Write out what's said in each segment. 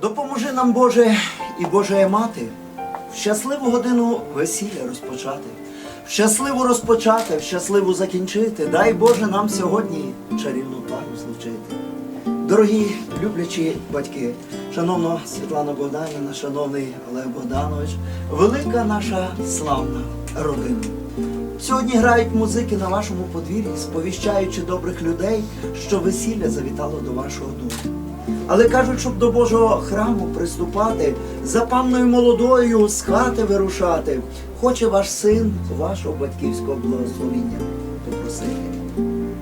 Допоможи нам, Боже, і Божа мати, в щасливу годину весілля розпочати, в щасливу розпочати, в щасливу закінчити. Дай Боже нам сьогодні чарівну пару злучити. Дорогі люблячі батьки, шановна Світлана Богданівна, шановний Олег Богданович, велика наша славна родина. Сьогодні грають музики на вашому подвір'ї, сповіщаючи добрих людей, що весілля завітало до вашого дому. Але кажуть, щоб до Божого храму приступати, за панною молодою з хати вирушати, хоче ваш син вашого батьківського благословіння попросити.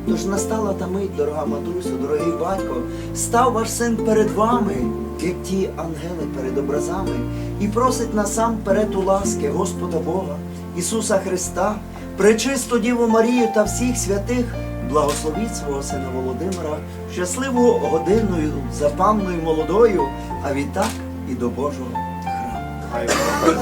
Тож настала та мить, дорога матусю, дорогий батько, став ваш син перед вами, як ті ангели перед образами, і просить насамперед у ласки Господа Бога, Ісуса Христа, пречисту Діву Марію та всіх святих, благословіть свого сина Володимира в щасливу годиною за панною молодою, а відтак і до Божого храму.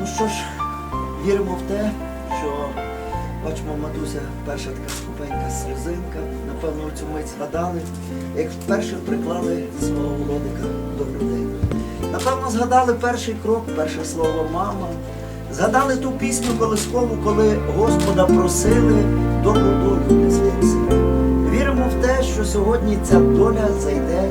Ну що ж, віримо в те, що бачимо, матуся, перша така скупенька сльозинка, напевно, цю мить згадали, як вперше приклали свого Володика до грудей. Напевно, згадали перший крок, перше слово мама. Згадали ту пісню колискову, коли Господа просили добру долю свого. Віримо в те, що сьогодні ця доля зайде